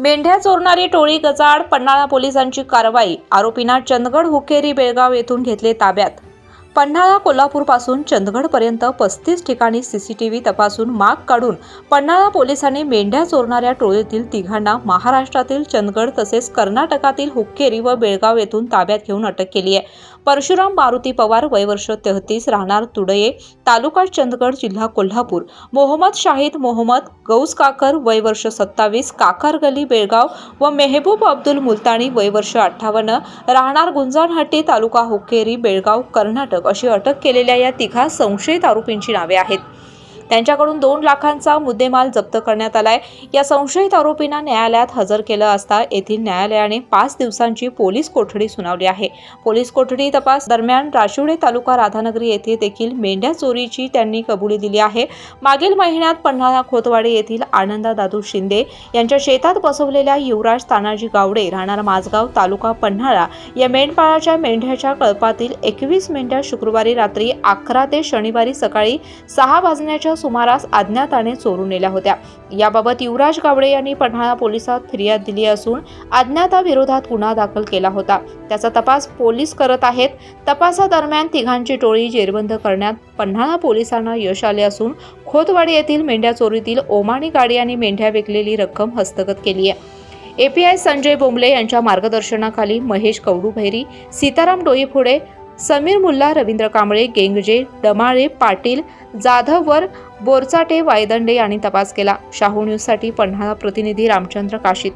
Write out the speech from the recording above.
मेंढ्या चोरणारी टोळी गजाड पन्हाळा पोलिसांची कारवाई. आरोपींना चंदगड हुकेरी बेळगाव येथून घेतले ताब्यात. पन्हाळा कोल्हापूरपासून चंदगडपर्यंत पस्तीस ठिकाणी सीसीटीव्ही तपासून माग काढून पन्हाळा पोलिसांनी मेंढ्या चोरणाऱ्या टोळीतील तिघांना महाराष्ट्रातील चंदगड तसेच कर्नाटकातील हुक्केरी व बेळगाव येथून ताब्यात घेऊन अटक केली आहे. परशुराम मारुती पवार वयवर्ष तेहतीस राहणार तुडये तालुका चंदगड जिल्हा कोल्हापूर. मोहम्मद शाहिद मोहम्मद गौस काकर वयवर्ष सत्तावीस काकर गली बेळगाव व मेहबूब अब्दुल मुलतानी वयवर्ष अठ्ठावन्न राहणार गुंजाणहट्टी तालुका हुक्केरी बेळगाव कर्नाटक. अशी अटक केलेल्या या तिघा संशयित आरोपींची नावे आहेत. त्यांच्याकडून दोन लाखांचा मुद्देमाल जप्त करण्यात आलाय. या संशयित आरोपींना न्यायालयात हजर केलं असता येथील न्यायालयाने पाच दिवसांची पोलीस कोठडी सुनावली आहे. पोलीस कोठडी तपास दरम्यान राशिवडे तालुका राधानगरी येथे देखील मेंढ्या चोरीची त्यांनी कबुली दिली आहे. मागील महिन्यात पन्हाळा खोतवाडे येथील आनंदा दादू शिंदे यांच्या शेतात बसवलेल्या युवराज तानाजी गावडे राहणार माझगाव तालुका पन्हाळा या मेंढपाळाच्या मेंढ्याच्या कळपातील एकवीस मेंढ्या शुक्रवारी रात्री अकरा ते शनिवारी सकाळी सहा वाजण्याच्या सुमारास अज्ञाताने चोरून नेल्या होत्या. याबाबत युवराज गावडे यांनी पन्हाळा पोलिसात फिर्याद दिली असून अज्ञाताविरोधात गुन्हा दाखल केला होता. त्याचा तपास पोलीस करत आहेत. तपासादरम्यान तिघांची टोळी जेरबंद करण्यात पन्हाळा पोलिसांना यश आले असून खोतवाडी येथील मेंढ्या चोरीतील ओमानी गाडी आणि मेंढ्या विकलेली रक्कम हस्तगत केली आहे. एपीआय संजय बोंबले यांच्या मार्गदर्शनाखाली महेश कवडूभैरी सीताराम डोईफोडे समीर मुल्ला रवींद्र कांबळे गेंगजे डमाळे पाटील जाधववर बोरचाटे वायदंडे यांनी तपास केला. शाहू न्यूजसाठी पन्हाळा प्रतिनिधी रामचंद्र काशीत.